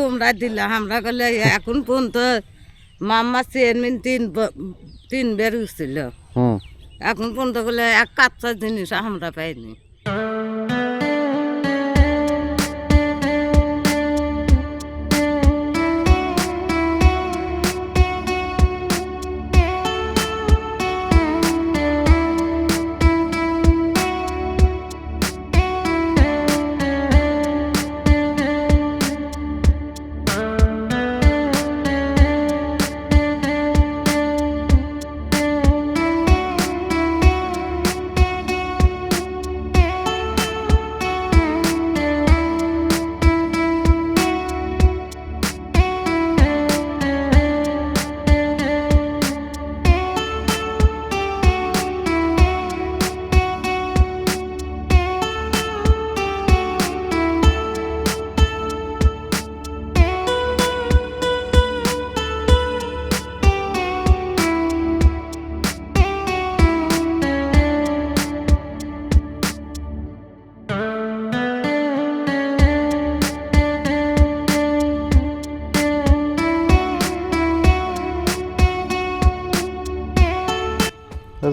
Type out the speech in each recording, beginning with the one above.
তোমরা দিলা আমরা গেলে এখন পর্যন্ত মাম্মা চেয়ারম্যান তিন তিন বের উঠছিল। এখন পর্যন্ত গেলে এক কাচ্চা জিনিস আমরা পাইনি।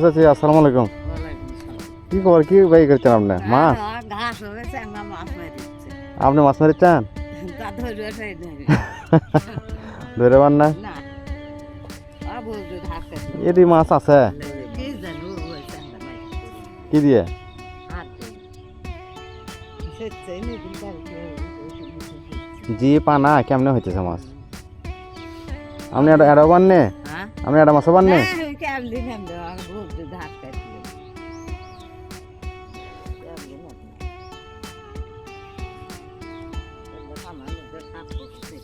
চাচি আসসালামু আলাইকুম। কি খবর? কি বাই করছেন আপনি? মাছ আপনি মাছ মারিচ্ছেন তা ধরে পান না? না এটি মাছ আছে। কি দিয়ে? জি পানা কেমনে হইতেছে মাছ? আপনি এটা এড়াও পাননে হ্যাঁ? আপনি এটা মাছও পাননে হ্যাঁ, বলতে ধার কাটলে সাপ করছে।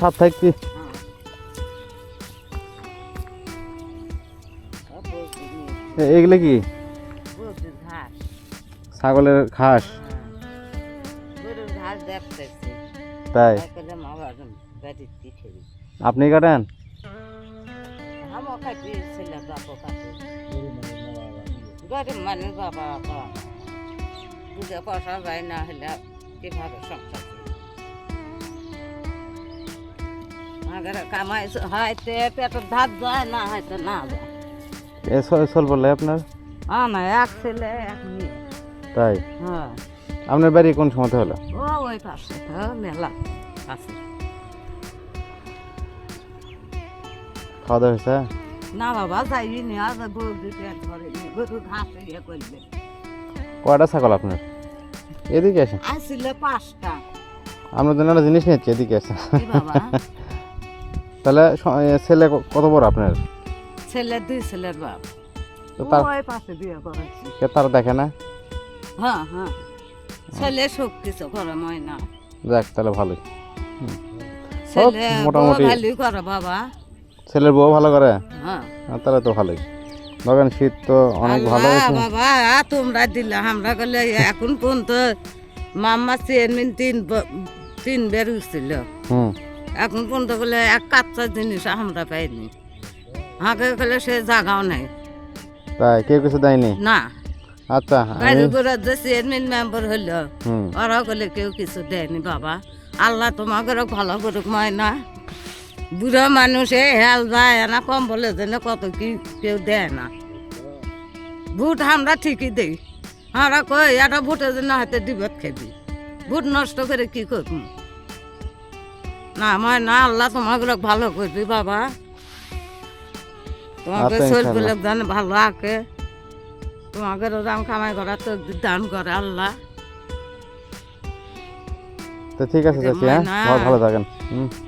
সাত থাকতি এগুলো কি? ছাগলের ঘাস। হ্যাঁ। তাই। আপনি কাটেন? ছেলে। গরিব মানুষ বাবা বাবা। দুধে পয়সা যায় না হলে কীভাবে সংসার চলবে? আগের কামাই হয়তো পেটের ধার যায় না হয়তো না যায়। আপনার? হ্যাঁ না এক ছেলে এক মেয়ে। তাই? হ্যাঁ। আপনার বাড়ি কোন সময় হলো ও ওই পাশে মেলা আছে। খাওয়া দাওয়া হয়েছে? না বাবা যাইনি গরু ঘাস ইয়ে করবে। কয়টা ছাগল আপনার? এদিকে আসেন। আসছিল পাঁচটা। জন্য একটা জিনিস নিয়েছি এদিকে আসেন। তাহলে ছেলে কত বড় আপনার? ছেলে দুই ছেলের বাপ। তার পাশে বিয়ে করেছি তার দেখে না? হ্যাঁ হ্যাঁ। ছেলে সব কিছু করে যাক তাহলে ভালোই। ছেলে মোটামুটি। ভালোই করে বাবা। ছেলের বউ ভালো করে? হ্যাঁ। তাহলে তো ভালোই। দেখেন শীত তো অনেক ভালো বাবা তোমরা দিলে আমরা গেলে এখন পর্যন্ত মাম্মা চেয়ারম্যান তিন তিন বের উঠছিল এখন পর্যন্ত বলে এক কাচ্চা জিনিস আমরা পাইনি। আগে গেলে সে জাগাও নাই। তাই কেউ কিছু দেয়নি? না। আচ্ছা করে যে চেয়ারম্যান মেম্বার হলো হুম। ওরা বলে কেউ কিছু দেয়নি বাবা। আল্লাহ তোমাকে ভালো করুক ময়না বুড়ো মানুষে হেল যায় না কম বলে যেন কত কি কেউ দেয় না। ভোট আমরা ঠিকই দেই। আমরা কই এটা ভোটের জন্য হাতে দিবত খেবি ভোট নষ্ট করে কি করব? না ময়না আল্লাহ তোমাকে ভালো করবি বাবা। তোমাকে শরীর ইনশাআল্লাহ। দান ভালো আঁকে। তোমাকে দাম কামাই করা তো দান করে আল্লাহ। তো ঠিক আছে হ্যাঁ? না। ভালো- ভালো থাকেন। হুম।